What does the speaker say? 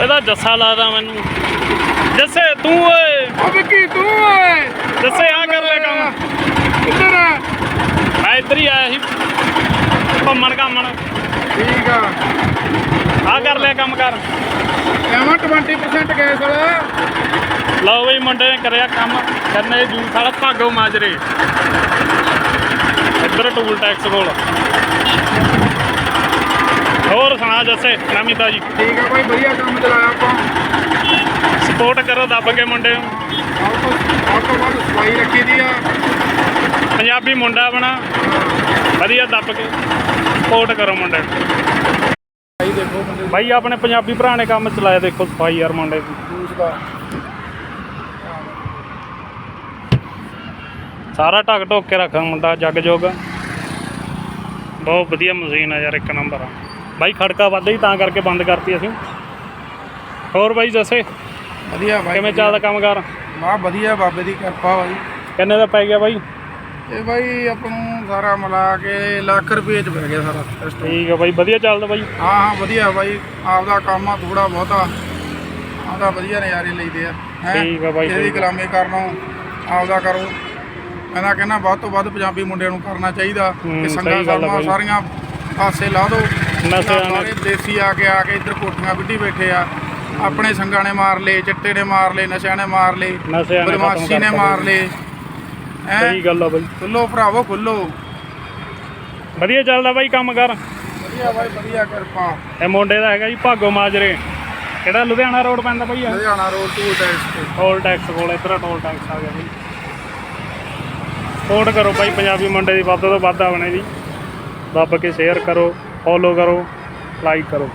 ਇਹਦਾ ਜੱਸਾ ਲਾਦਾ ਮੈਨੂੰ। ਜੱਸੇ ਤੂੰ ਓਏ। ਓ ਵਿੱਕੀ ਤੂੰ ਓਏ? ਜੱਸੇ ਆ ਕਰ ਲੈ ਕੰਮ। ਕਿੱਧਰ ਆ? ਮੈਂ ਇੱਧਰ ਹੀ ਆਇਆ ਸੀ। ਘੁੰਮਣ ਘਾਮਣ। ਠੀਕ ਆ। ਆ ਕਰ ਲਿਆ ਕੰਮ ਕਰ। ਐਵੇਂ 20% ਗੈਸ ਵਾਲਾ। ਲਓ ਬਈ ਮੁੰਡੇ ਨੇ ਕਰਿਆ ਕੰਮ। ਕਰਨੇ ਜੂਸ ਵਾਲਾ ਭਾਗੋ ਮਾਜਰੇ। ਇੱਧਰ ਟੂਲ ਟੈਕਸ ਕੋਲ। ਸੁਣਾ ਜੱਸੇ ਨਵੀਂ ਤਾਜੀ। ਠੀਕ ਆ ਭਾਈ ਵਧੀਆ ਕੰਮ ਚਲਾਇਆ ਆਪਾਂ। ਸਪੋਰਟ ਕਰੋ ਦੱਬ ਕੇ ਮੁੰਡੇ ਨੂੰ। ਆਪ ਤੋਂ ਵੱਧ ਸਫ਼ਾਈ ਰੱਖੀ ਦੀ ਆ। ਪੰਜਾਬੀ ਮੁੰਡਾ ਬਣਾ। ਵਧੀਆ ਦੱਬ ਕੇ। ਸਪੋਰਟ ਕਰੋ ਮੁੰਡੇ ਨੂੰ। ਭਾਈ ਦੇਖੋ ਬਾਈ ਆਪਣੇ ਪੰਜਾਬੀ ਭਰਾ ਨੇ ਕੰਮ ਚਲਾਇਆ ਦੇਖੋ ਸਫ਼ਾਈ ਯਾਰ ਮੁੰਡੇ ਦਾ। ਸਾਰਾ ਢੱਕ ਢੋਕ ਕੇ ਰੱਖਾ ਮੁੰਡਾ ਜੱਗ ਜੋਗ ਬਹੁਤ ਵਧੀਆ ਮਸ਼ੀਨ ਆ ਯਾਰ ਇੱਕ ਨੰਬਰ ਆ। ਬਾਈ ਖੜਕਾ ਵੱਧ ਹੀ ਤਾਂ ਕਰਕੇ ਬੰਦ ਕਰਤੀ ਅਸੀਂ। ਹੋਰ ਬਾਈ ਜੱਸੇ ਵਧੀਆ ਭਾਈ ਕਿਵੇਂ ਚੱਲਦਾ ਕੰਮ ਕਰ ਵਾਹ ਵਧੀਆ ਬਾਬੇ ਦੀ ਕਿਰਪਾ ਭਾਈ ਕਿੰਨੇ ਦਾ ਪੈ ਗਿਆ ਬਾਈ? ਇਹ ਭਾਈ ਆਪਾਂ ਨੂੰ ਸਾਰਾ ਮਿਲਾ ਕੇ ਲੱਖ ਰੁਪਏ ਚ ਪੈ ਗਿਆ ਸਾਰਾ ਸਿਸਟਮ ਠੀਕ ਆ ਬਾਈ ਵਧੀਆ ਚੱਲਦਾ ਬਾਈ। ਹਾਂ ਹਾਂ ਵਧੀਆ ਭਾਈ ਆਪਦਾ ਕੰਮ ਆ ਥੋੜਾ ਬਹੁਤਾ। ਆਪਦਾ ਵਧੀਆ ਨਜ਼ਾਰੇ ਲਈਦੇ ਆ। ਠੀਕ ਆ ਬਾਈ, ਕਿਸੇ ਦੀ ਠੀਕ ਆ। ਗੁਲਾਮੀ ਕਰਨੋਂ ਆਪਦਾ ਕਰੋ। ਮੈਂ ਕਹਿੰਦਾ ਵੱਧ ਤੋਂ ਵੱਧ ਪੰਜਾਬੀ ਮੁੰਡਿਆਂ ਨੂੰ ਕਰਨਾ ਚਾਹੀਦਾ। ਕਿ ਸੰਗਾ ਸਹੀ ਗੱਲ ਆ ਸਰਮਾ ਬਾਈ। ਸਾਰੀਆਂ ਪਾਸੇ ਲਾ ਦੋ ਨਸ਼ਿਆਂ ਨੇ- ਦੇਸੀ ਆ ਕੇ ਆ ਕੇ ਇੱਧਰ ਕੋਠੀਆਂ ਵਿੱਢੀ ਬੈਠੇ ਆ। ਆਪਣੇ ਸੰਗਾਂ ਨੇ ਮਾਰ ਲਏ ਚਿੱਟੇ ਨੇ ਮਾਰ ਲਏ ਨਸ਼ਿਆਂ ਨੇ ਮਾਰ ਲਏ ਬਦਮਾਸ਼ੀ ਨੇ ਮਾਰ ਬਾਈ। ਲਏ ਸਹੀ ਗੱਲ ਆ ਬਾਈ। ਖੁੱਲੋ ਭਰਾਵੋ ਖੁੱਲੋ। ਵਧੀਆ ਚੱਲਦਾ ਬਾਈ ਕੰਮ ਕਰ। ਵਧੀਆ ਭਾਈ ਵਧੀਆ ਕਿਰਪਾ। ਇਹ ਮੁੰਡੇ ਦਾ ਹੈਗਾ ਜੀ ਭਾਗੋ ਮਾਜਰੇ। ਕਿਹੜਾ ਲੁਧਿਆਣਾ ਰੋਡ ਪੈਂਦਾ ਬਾਈ ਆ ਲੁਧਿਆਣਾ ਰੋਡ ਟੂ ਟੈਕਸ ਤੇ। ਟੋਲ ਟੈਕਸ ਕੋਲ ਇੱਧਰ ਟੋਲ ਟੈਕਸ ਆ ਗਿਆ ਬਾਈ ਸਪੋਰਟ ਕਰੋ ਬਾਈ ਪੰਜਾਬੀ ਮੁੰਡੇ ਦੀ ਵੱਧ ਤੋਂ ਵੱਧ ਆਵਣੇ ਜੀ। ਦੱਬ ਕੇ ਸ਼ੇਅਰ ਕਰੋ। ਫੋਲੋ ਕਰੋ ਲਾਈਕ ਕਰੋ।